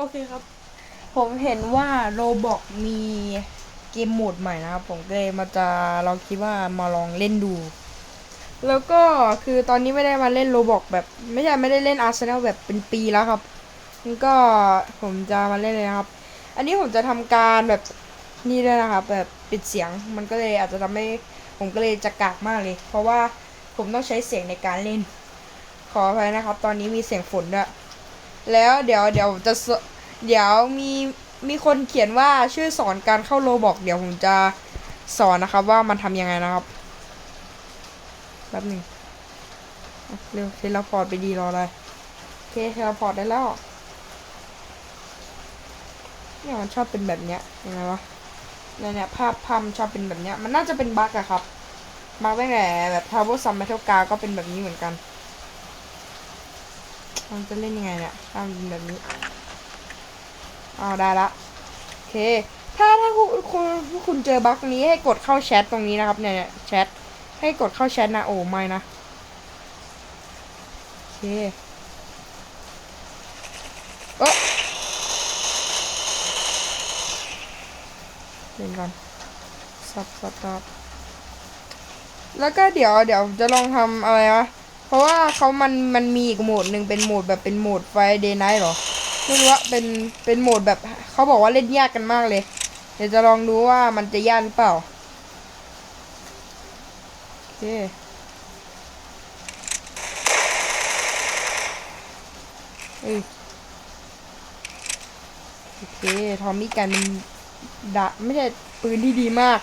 โอเคครับ ผมเห็นว่าโรบอกมีเกมโหมดใหม่นะครับ ผมก็เลยมาจะลองคิดว่ามาลองเล่นดู แล้วก็คือตอนนี้ไม่ได้มาเล่นโรบอกแบบ ไม่ใช่ไม่ได้เล่นอาร์เซนอลแบบเป็นปีแล้วครับงั้นก็ผมจะมาเล่นเลยนะครับ อันนี้ผมจะทำการแบบนี่ด้วยนะครับ แบบปิดเสียงมันก็เลยอาจจะทำให้ผมก็เลยจะกากมากเลย เพราะว่าผมต้องใช้เสียงในการเล่น ขออภัยนะครับ ตอนนี้มีเสียงฝนด้วย แล้วเดี๋ยวเดี๋ยวจะเดี๋ยวมีมีคนเขียนว่าช่วยสอนการเข้าโลบอกเดี๋ยวผมจะสอนนะครับ ว่ามันทำยังไงนะครับแป๊บหนึ่งเร็วเทเลพอร์ตไปดีรออะไรโอเคเทเลพอร์ตได้แล้วเนี่ยมันชอบเป็นแบบเนี้ยยังไงวะเนี่ยเนี่ยภาพภาพมันชอบเป็นแบบเนี้ย มันน่าจะเป็นบั๊กอะครับบั๊กตั้งแต่แบบทาวเวอร์ซัมเมทัลกาก็เป็นแบบนี้เหมือนกัน มันจะเล่นยังไงเนี่ยถ้ามันเป็นแบบนี้อ้าได้ละโอเค ถ้าถ้าคุณคุณคุณเจอบั๊กนี้ให้กดเข้าแชทตรงนี้นะครับเนี่ยแชทให้กดเข้าแชทนะโอ้ไม่นะโอเคเอะเล่นก่อนสับสับสับแล้วก็เดี๋ยวเดี๋ยวจะลองทำอะไรวะ เพราะว่าเขามันมันมีอีกโหมดหนึ่งเป็นโหมดแบบเป็นโหมดไฟเดย์ไนท์หรอไม่รู้ว่าเป็นเป็นโหมดแบบเขาบอกว่าเล่นยากกันมากเลย เดี๋ยวจะลองดูว่ามันจะยากหรือเปล่าโอเคเอ้ยโอเคทอมมี่กันเป็นดะไม่ใช่ปืนที่ดีมาก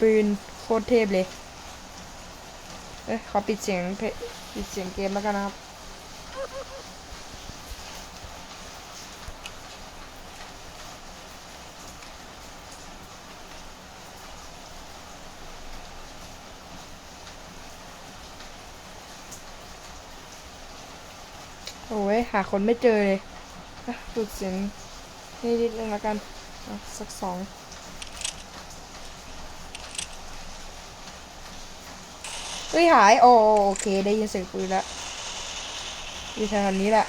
ปืนโคตรเทพเลย เอ้ยขอปิดเสียงเพ ปิดเสียงเกมแล้วกันนะครับโอ้ยหาคนไม่เจอเลยอะปิดเสียงนิดนึงแล้วกัน สักสอง ฮ้ยหาย โอโอเค ได้ยินเสียงปืนแล้วอยู่แถวนี้แหละ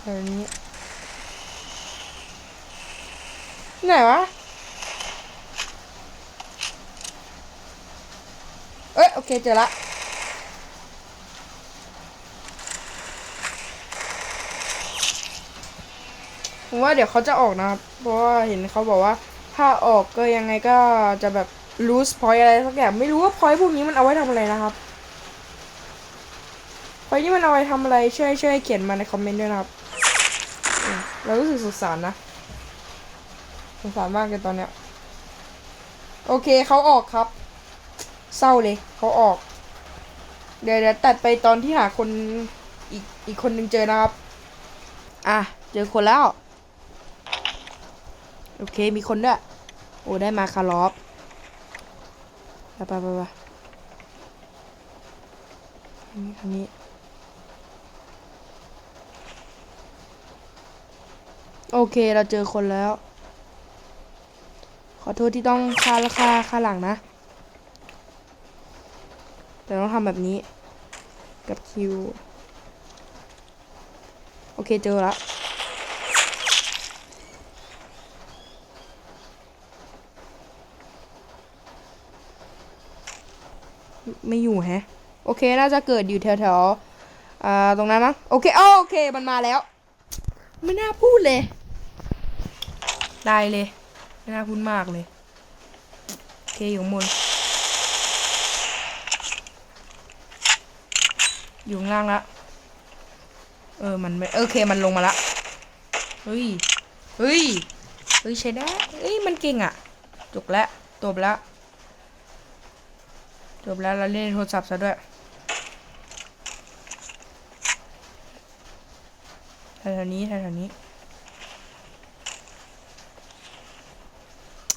แถวนี้ไหนวะ เอ้ย โอเค เจอละผมว่าเดี๋ยวเขาจะออกนะครับ เพราะว่าเห็นเขาบอกว่า ถ้าออกก็ยังไงก็จะแบบ lose point อะไรสักอย่างไม่รู้ว่า point พวกนี้มันเอาไว้ทำอะไรนะครับ point นี้มันเอาไว้ทำอะไรช่วยช่วยเขียนมาในคอมเมนต์ด้วยนะครับเรารู้สึกสงสารนะสงสารมากเลยตอนเนี้ยโอเคเขาออกครับ เศร้าเลยเขาออก เดี๋ยวเดี๋ยวตัดไปตอนที่หาคนอีกอีกคนหนึ่งเจอนะครับ อะ เจอคนแล้ว โอเคมีคนด้วย โอ้ได้มาคารอฟไปไปไปไปอันนี้อันนี้โอเคเราเจอคนแล้ว ขอโทษที่ต้องค่าค่าค่าหลังนะ แต่ต้องทำแบบนี้ กับคิว โอเคเจอแล้ว ไม่อยู่แฮะ โอเค น่าจะเกิดอยู่แถวๆอ่า ตรงนั้นมั้ง โอเคอ้อโอเค มันมาแล้ว ไม่น่าพูดเลย ได้เลย ไม่น่าพูดมากเลย โอเค อยู่ข้างบน อยู่ข้างล่างละ เออ มันไม่ โอเค มันลงมาละ เฮ้ย เฮ้ย เฮ้ย ใช้ได้ เฮ้ย มันเก่งอะจบแล้วจบแล้ว จบแล้วเราเล่นโทรศัพท์ซะด้วยแถวนี้แถวนี้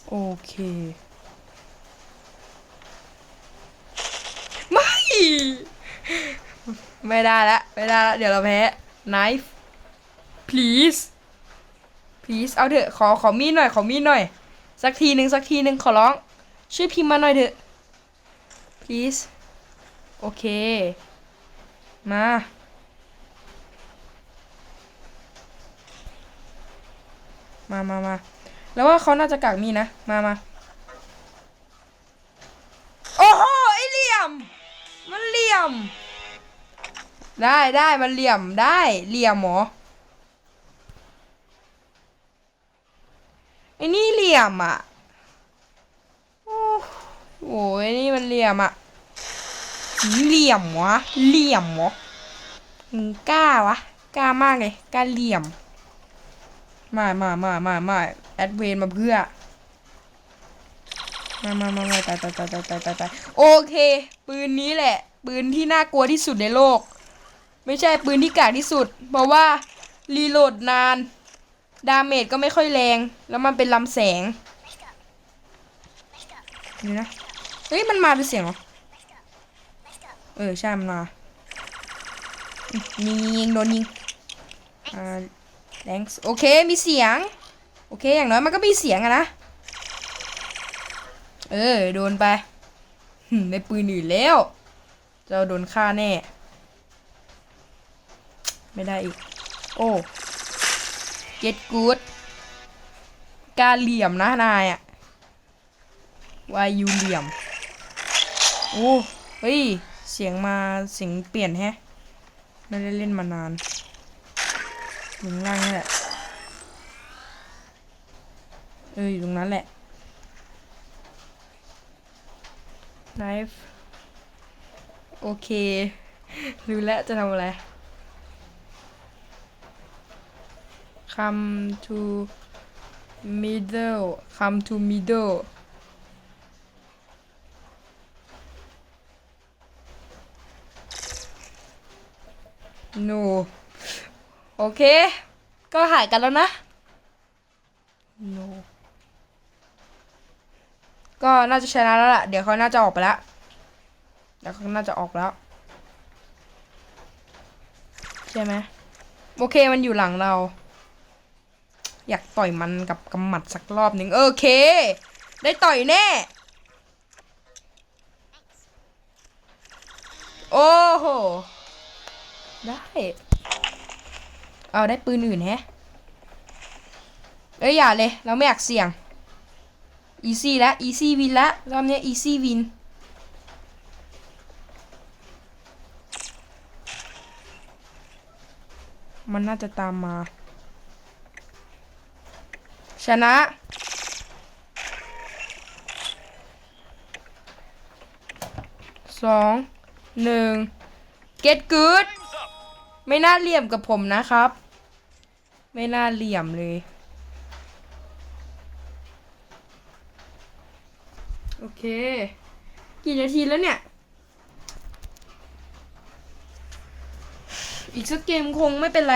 โอเค ไม่ ไม่ได้ละไม่ได้ละเดี๋ยวเราแพ้ knife please please เอาเถอะ ขอ ขอมีดหน่อย ขอมีดหน่อย สักทีหนึ่งสักทีหนึ่งขอร้อง ช่วยพิมพ์มาหน่อยเถอะ please โอเค มา มามามาแล้วว่าเขาน่าจะกักมีนะ มามาโอ้โหไอเหลี่ยม มันเหลี่ยม ได้ได้มันเหลี่ยมได้ เหลี่ยมหมอไอนี่เหลี่ยมอะ โอ้ยนี่มันเหลี่ยมอะเหลี่ยมวะเหลี่ยมเหรอมึงกล้าวะกล้ามากเลยกล้าเหลี่ยมมามามามามาแอดเวนมาเพื่อมามามามาตายตายตายตายตายตายตายโอเค ปืนนี้แหละ ปืนที่น่ากลัวที่สุดในโลก ไม่ใช่ปืนที่กากที่สุด เพราะว่ารีโหลดนาน ดาเมจก็ไม่ค่อยแรง แล้วมันเป็นลำแสงนี่นะ เฮ้ยมันมาเป็นเสียงเหรอ เออใช่มันมาอืมยิงยิงยิงโดนยิงอ่าแรงโอเคมีเสียง โอเคอย่างน้อยมันก็มีเสียงอะนะ เออโดนไปหึในปืนอื่นแล้วจะโดนฆ่าแน่ ไม่ได้อีก โอ้ get good การเหลี่ยมนะนายอะวายูเหลี่ยม โอ้เฮ้ย เสียงมาเสียงเปลี่ยนแฮะ ไม่ได้เล่นมานานอยู่ข้างล่างนี่แหละ เอออยู่ตรงนั้นแหละ knife โอเค รู้แล้วจะทำอะไร come to middle come to middle no โอเค ก็หายกันแล้วนะ no ก็น่าจะชนะแล้วล่ะ เดี๋ยวเขาน่าจะออกไปแล้วเดี๋ยวเขาน่าจะออกแล้ว ใช่ไหมโอเคมันอยู่หลังเรา อยากต่อยมันกับกำหมัดสักรอบหนึ่งโอเค ได้ต่อยแน่ โอ้โห ได้ เอาได้ปืนอื่นแฮะ เอ้ยอย่าเลย เราไม่อยากเสี่ยง อีซี่แล้วอีซี่วินล้วรอบเนี้อีซี่วินมันน่าจะตามมา ชนะ สอง หนึ่ง get good ไม่น่าเหลี่ยมกับผมนะครับ ไม่น่าเหลี่ยมเลย โอเค กี่นาทีแล้วเนี่ย อีกสักเกมคงไม่เป็นไร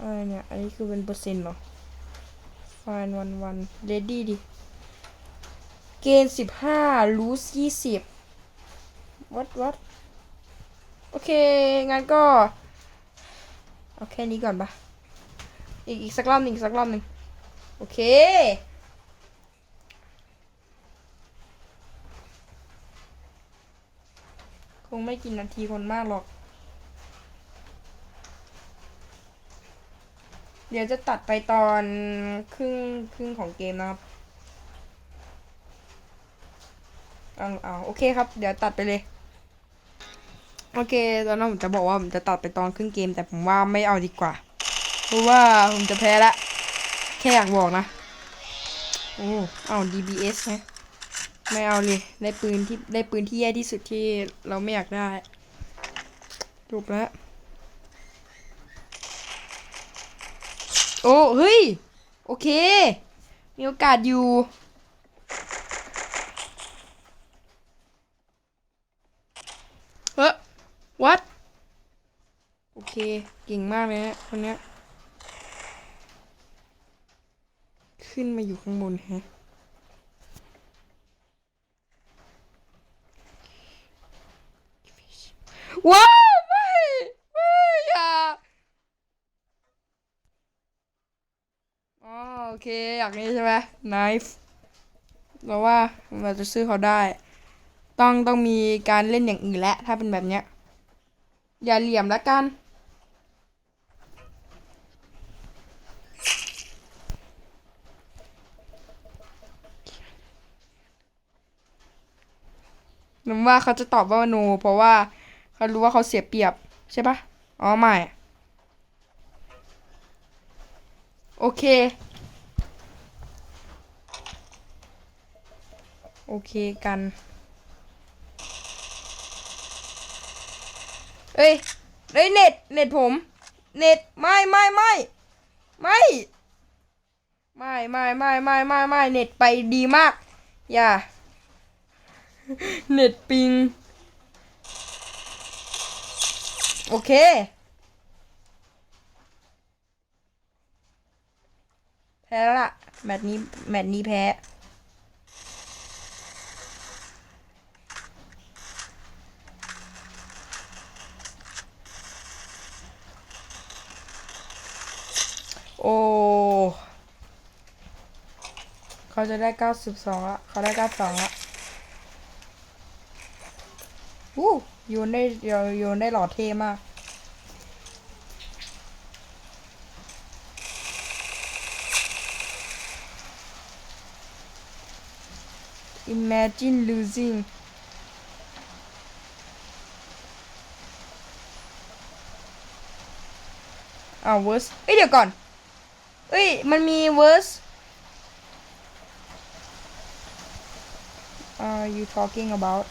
อะไรเนี่ย อันนี้คือเป็นเปอร์เซ็นต์เหรอไฟล์วันวันเรดดี้ดิ เกณฑ์สิบห้าลูสยี่สิบ วัดวัดโอเค งั้นก็เอาแค่นี้ก่อนปะอีกอีกสักรอบหนึ่งสักรอบหนึ่งโอเค คงไม่กินนาทีคนมากหรอก เดี๋ยวจะตัดไปตอนครึ่งครึ่งของเกมนะครับเอาเอาโอเคครับ เดี๋ยวตัดไปเลย โอเค ตอนนั้นผมจะบอกว่าผมจะตัดไปตอนครึ่งเกม แต่ผมว่าไม่เอาดีกว่า เพราะว่าผมจะแพ้ละ แค่อยากบอกนะ โอ้เอา DBS ไงไม่เอาเลย ได้ปืนที่ได้ปืนที่แย่ที่สุดที่เราไม่อยากได้จบแล้ว โอ้ เฮ้ย โอเค มีโอกาสอยู่ เฮ้ย what โอเคเก่งมากเลยนะคนเนี้ย ขึ้นมาอยู่ข้างบนแฮะว้าวไม่ไม่อย่าอ๋อโอเคอยากนี้ใช่ไหม knife เราว่าเราจะซื้อเขาได้ ต้องต้องมีการเล่นอย่างอื่นแล้วถ้าเป็นแบบเนี้ย อย่าเหลี่ยมละกัน หนูว่าเขาจะตอบว่าโนเพราะว่าเขารู้ว่าเขาเสียเปรียบใช่ปะอ๋อไม่ โอเค โอเคกัน เอ้ยเอ้ยเน็ตเน็ตผม เน็ตไม่ไม่ไม่ไม่ไม่ไม่ไม่ไม่ไม่ไม่เน็ตไปดีมาก อย่า เน็ตปิง โอเคแพ้ละแมตช์นี้แมตช์นี้แพ้ อ้ เขาจะได้92ละเขาได้92ละอู้โยนได้โยนโยนได้หล่อเท่มาก Imagine losing อ้าว worse เอ้ยเดี๋ยวก่อน เอ้ย มันมี worse are you talking about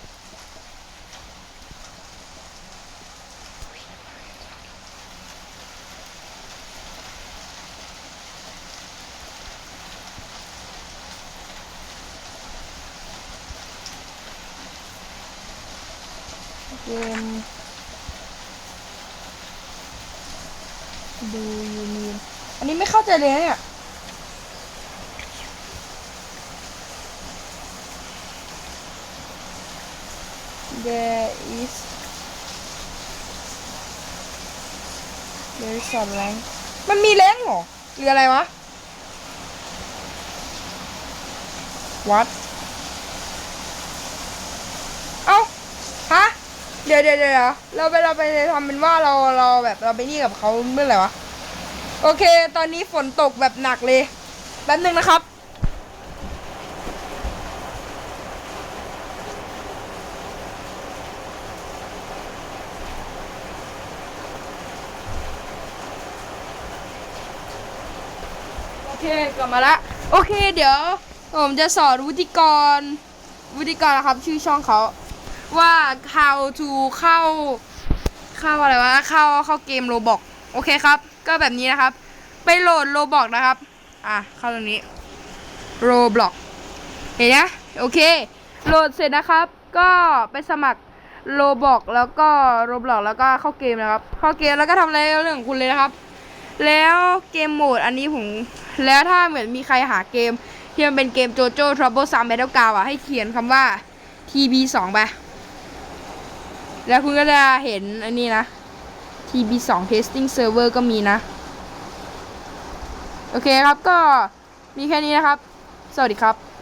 เกม do you mean อันนี้ไม่เข้าใจเลยเนี่ย there is there is a rank มันมีแรงเหรอ หรืออะไรวะ what เอ้า ฮะ เดี๋ยวเดี๋ยวเดี๋ยวเราไปเราไปทำเป็นว่าเราเราแบบเราไปนี่กับเขาเมื่อไหร่วะ โอเค ตอนนี้ฝนตกแบบหนักเลย แป๊บนึงนะครับ โอเคกลับมาละ โอเค เดี๋ยว ผมจะสอนวุฒิกร วุฒิกรนะครับ ชื่อช่องเขา ว่า how to เข้า เข้าอะไรวะ เข้าเข้าเกมโรบอกโอเคครับ ก็แบบนี้นะครับ ไปโหลดโรบอกนะครับ อะเข้าตรงนี้โรบอกเห็นนะโอเค โหลดเสร็จนะครับ ก็ไปสมัครโรบอกแล้วก็โรบล็อกแล้วก็เข้าเกมนะครับ เข้าเกมแล้วก็ทำอะไรเรื่องของคุณเลยนะครับ แล้วเกมโหมดอันนี้ผมแล้วถ้าเหมือนมีใครหาเกมที่มันเป็นเกมโจโจ้ Trouble Sam Battle g r o u n d อะให้เขียนคำว่า TB2 ไป แล้วคุณก็จะเห็นอันนี้นะ TB2 Testing Server ก็มีนะ โอเคครับก็มีแค่นี้นะครับ สวัสดีครับ